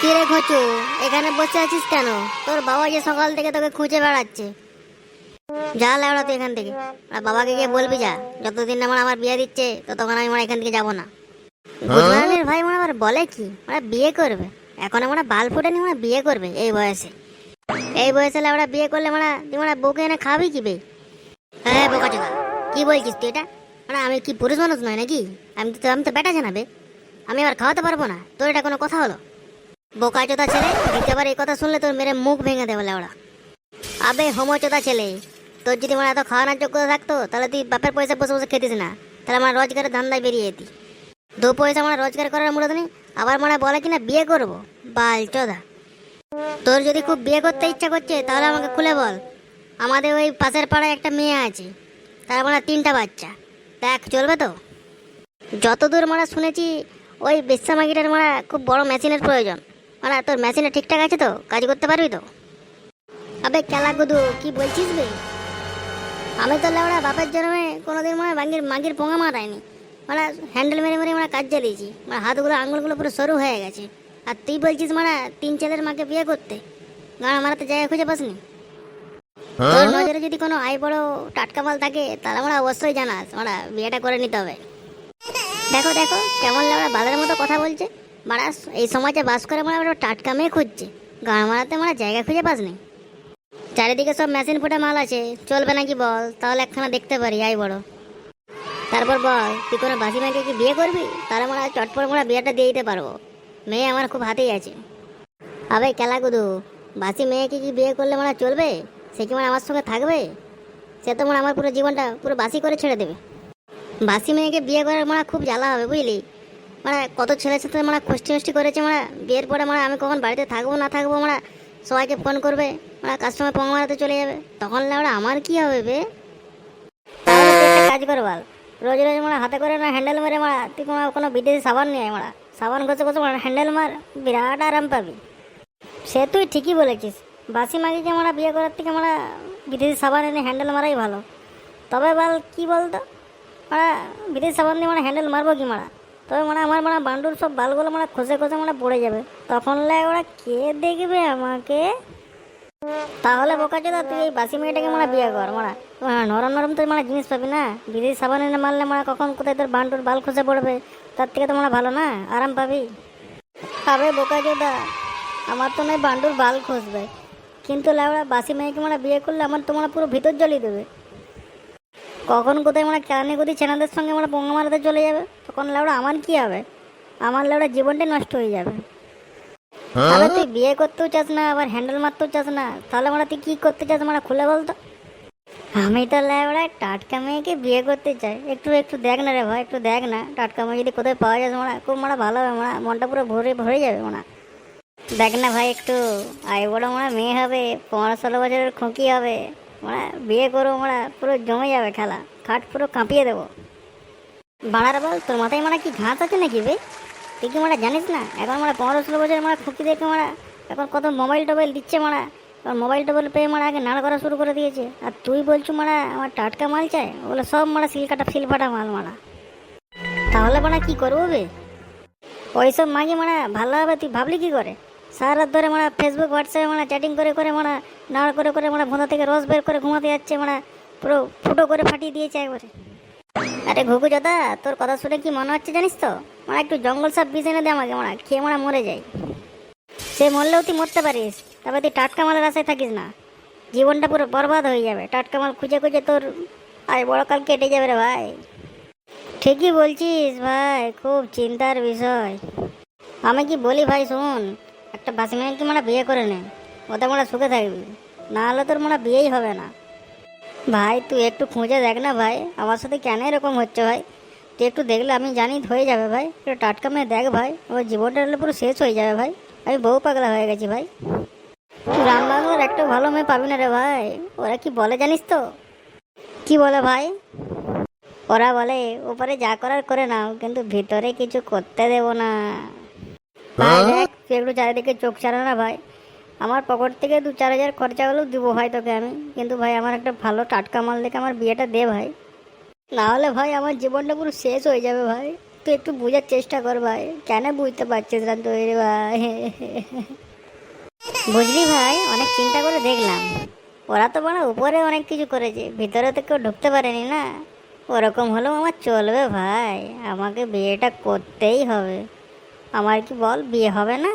কি রে খোঁচু এখানে বসে আছিস কেন? তোর বাবা যে সকাল থেকে তোকে খুঁজে বেড়াচ্ছে। যা লেবড়া তুই এখান থেকে। আর বাবাকে গিয়ে বলবি যা যতদিন না আমার আমার বিয়ে দিচ্ছে ততক্ষণ আমি মানে এখান থেকে যাব না। গুজরানের ভাই মানে আবার বলে কি? মানে বিয়ে করবে। এখন আমরা বাল ফুটেনি মানে বিয়ে করবে এই বয়সে। এই বয়সে লেবড়া বিয়ে করলে মানে তুই মানে বউকে এনে খাবি কি বে? হ্যাঁ বোকা চোদা কি বলছিস তুই এটা? মানে আমি কি পুরুষ মানুষ নয় নাকি? আমি তো আমি তো বেটা জানাবে আমি আবার খাওয়াতে পারব না। তোর এটা কোনো কথা হলো? বোকা চোদা ছেলে, দ্বিতীয়বার এই কথা শুনলে তোর মেরে মুখ ভেঙে দেবো লেওড়া। আবে, হোমো চোদা ছেলে, তোর যদি মানে এত খাওয়ানোর যোগ্যতা থাকতো, তাহলে তুই বাপের পয়সা বসে বসে খেতিস না। তাহলে আমার রোজগারের ধান্দায় বেরিয়ে যেতি। দু পয়সা মানে রোজগার করার মূলত নেই, আবার মানে বলে কিনা বিয়ে করব, বাল চোদা। তোর যদি খুব বিয়ে করতে ইচ্ছা করছে, তাহলে আমাকে খুলে বল। আমাদের ওই পাশের পাড়ায় একটা মেয়ে আছে, তার মানে তিনটা বাচ্চা। দেখ, চলবে তো? যতদূর মানে শুনেছি, ওই বেশ্যামাগিটার মানে খুব বড় মেশিনের প্রয়োজন। মানে তোর মেশিনে ঠিকঠাক আছে তো? কাজ করতে পারবি তো? আবে কেলা গুদু কি বলছিস বে? আমি তো লেবড়া বাপের জন্মে কোনোদিন মানে মাগির মাগির পোঙা মারায়নি মানে হ্যান্ডেল মেরে মেরে মানে কাজ চালিয়েছি মানে হাতগুলো আঙুলগুলো পুরো সরু হয়ে গেছে। আর তুই বলছিস মানে তিন ছেলের মাকে বিয়ে করতে। গাড়া মারাতে জায়গা খুঁজে পাসনি? তোর নজরে যদি কোনো আই বড় টাটকা মাল থাকে তাহলে আমরা অবশ্যই জানাস। আমরা বিয়েটা করে নিতে হবে। দেখো দেখো কেমন লাগা বালের মতো কথা বলছে। মারা, এই সমাজে বাস করে মানে আমরা টাটকা মেয়ে খুঁজছে। গান মারাতে মানে জায়গা খুঁজে পাস নি চারিদিকে সব মেশিন ফুটে মাল আছে। চলবে নাকি বল? তাহলে একখানা দেখতে পারি আই বড়। তারপর বল, তুই কোনো বাসি মেয়েকে কি বিয়ে করবি? তাহলে মানে চটপট আমরা বিয়েটা দিয়ে দিতে পারব। মেয়ে আমার খুব হাতেই আছে। আবে কেলা গুদু, বাসি মেয়েকে কি বিয়ে করলে মানে চলবে? সে কি মানে আমার সঙ্গে থাকবে? সে তো মানে আমার পুরো জীবনটা পুরো বাসি করে ছেড়ে দেবে। বাসি মেয়েকে বিয়ে করার মানে খুব জ্বালা হবে, বুঝলি? মানে কত ছেলের সাথে মানে খষ্টি মষ্টি করেছে মানে। বিয়ের পরে মানে আমি কখন বাড়িতে থাকব না থাকব মানে সবাইকে ফোন করবে মানে কাস্টমার পঙ্গ মারাতে চলে যাবে। তখন ওরা আমার কি হবে বে? কাজ কর বল, রোজ রোজ মানে হাতে করে না হ্যান্ডেল মেরে মারা তুই কোনো কোনো বিদেশি সাবান নিয়ে মারা সাবান ঘষে ঘষে মানে হ্যান্ডেল মার, বিরাট আরাম পাবি। সে তুই ঠিকই বলেছিস, বাসি মাগিকে মারা বিয়ে করার থেকে মারা বিদেশি সাবান এনে হ্যান্ডেল মারাই ভালো। তবে বল, কি বলতো? মারা বিদেশি সাবান দিয়ে মানে হ্যান্ডেল মারবো কি মারা তবে মানে আমার মানে বান্ডুর সব বালগুলো মানে খসে খসে মানে পড়ে যাবে। তখন লাগে ওরা কে দেখবে আমাকে? তাহলে বোকা চোদা তুই এই বাসি মেয়েটাকে মানে বিয়ে কর মারা। হ্যাঁ, নরম নরম তো মানে জিনিস পাবি না? বিদেশি সাবান এনে মারলে মানে কখন কোথায় তোর বান্ডুর বাল খসে পড়বে? তার থেকে তো মানে ভালো না? আরাম পাবি? তবে বোকা চোদা আমার তো নয় বান্ডুর বাল খসবে। কিন্তু লেবড়া বাসি মেয়েকে মানে বিয়ে করলে আমার তো মানে পুরো ভিতর জ্বলিয়ে দেবে। কখন কোথায় মানে কানে গতি ছেনাদের সঙ্গে মানে পোঙা মারাতে চলে যাবে? তখন লেবড়া আমার কি হবে? আমার লেবড়া জীবনটাই নষ্ট হয়ে যাবে। তাহলে তুই বিয়ে করতেও চাস না, আবার হ্যান্ডেল মারতেও চাস না, তাহলে মানে তুই কি করতে চাস মানে খুলে বলতো আমি তো লেবড়া টাটকা মেয়েকে বিয়ে করতে চাই। একটু একটু দেখ না রে ভাই, একটু দেখ না। টাটকা মেয়ে যদি কোথায় পাওয়া যায় মানে খুব মানে ভালো হবে মানে মনটা পুরো ভরে ভরে যাবে মানে। দেখ না ভাই, একটু আই বড় মানে মেয়ে হবে, পনেরো ষোলো বছরের খুঁকি হবে। মানে বিয়ে করব মানে পুরো জমে যাবে খেলা খাট পুরো কাঁপিয়ে দেবো বাড়ার বল তোর মাথায় মানে কি ঘাস আছে নাকি বে তুই কি মানে জানিস না এখন মানে পনেরো ষোলো বছর মানে দেখে মানে এখন কত মোবাইল টোবাইল দিচ্ছে মানে এখন মোবাইল টোবাইল পেয়ে মানে আগে নাড়া করা শুরু করে দিয়েছে আর তুই বলছো মানে আমার টাটকা মাল চাই ওগুলো সব মানে সিল কাটা সিল ফাটা মাল মারা তাহলে মানে কি করব বে ওইসব মাগি মানে ভালো হবে তুই ভাবলি কি করে সারা ধরে মানে ফেসবুক হোয়াটসঅ্যাপে মানে চ্যাটিং করে করে মানে নাড় করে করে মানে ভোঁদা থেকে রস বের করে ঘুমাতে যাচ্ছে মানে পুরো ফুটো করে ফাটিয়ে দিয়েছে একবারে। আরে ঘুঘু দাদা, তোর কথা শুনে কি মনে হচ্ছে জানিস তো? মানে একটু জঙ্গল সাপ বিষ এনে দে আমাকে মানে খেয়ে মানে মরে যাই সে মরলেও তুই মরতে পারিস তবে তুই টাটকা মালের আশায় থাকিস না। জীবনটা পুরো বরবাদ হয়ে যাবে, টাটকা মাল খুঁজে খুঁজে তোর আয়, বড় কাল কেটে যাবে রে ভাই। ঠিকই বলছিস ভাই, খুব চিন্তার বিষয়। আমি কি বলি ভাই, শোন একটা বাসি মেয়েকে মানে বিয়ে করে নে? ওতে মানে সুখে থাকবি। না হলে তোর মানে বিয়েই হবে না। ভাই তুই একটু খুঁজে দেখ না ভাই আমার সাথে কেন এরকম হচ্ছে ভাই? তুই একটু দেখলে আমি জানি হয়ে যাবে ভাই। একটু টাটকা মেয়ে দেখ ভাই ওর জীবনটা হলে পুরো শেষ হয়ে যাবে ভাই। আমি বউ পাগলা হয়ে গেছি ভাই। রামবাবুর একটা ভালো মেয়ে পাবি না রে ভাই। ওরা কি বলে জানিস তো? কি বলে ভাই? ওরা বলে উপরে যা করার করে নাও কিন্তু ভিতরে কিছু করতে দেব না। দেখ তুই একটু চারিদিকে চোখ চালা না ভাই। আমার পকেট থেকে দু চার হাজার খরচা হলেও দেবো ভাই তোকে আমি। কিন্তু ভাই আমার একটা ভালো টাটকা মাল দেখে আমার বিয়েটা দে ভাই। না হলে ভাই আমার জীবনটা পুরো শেষ হয়ে যাবে ভাই। তুই একটু বোঝার চেষ্টা কর ভাই। কেন বুঝতে পারছিস না তুই রে ভাই? বুঝলি ভাই, অনেক চিন্তা করে দেখলাম। ওরা তো মানে উপরে অনেক কিছু করেছে, ভিতরে তো কেউ ঢুকতে পারেনি না। ওরকম হলেও আমার চলবে ভাই। আমাকে বিয়েটা করতেই হবে। আমার কি বল বিয়ে হবে না?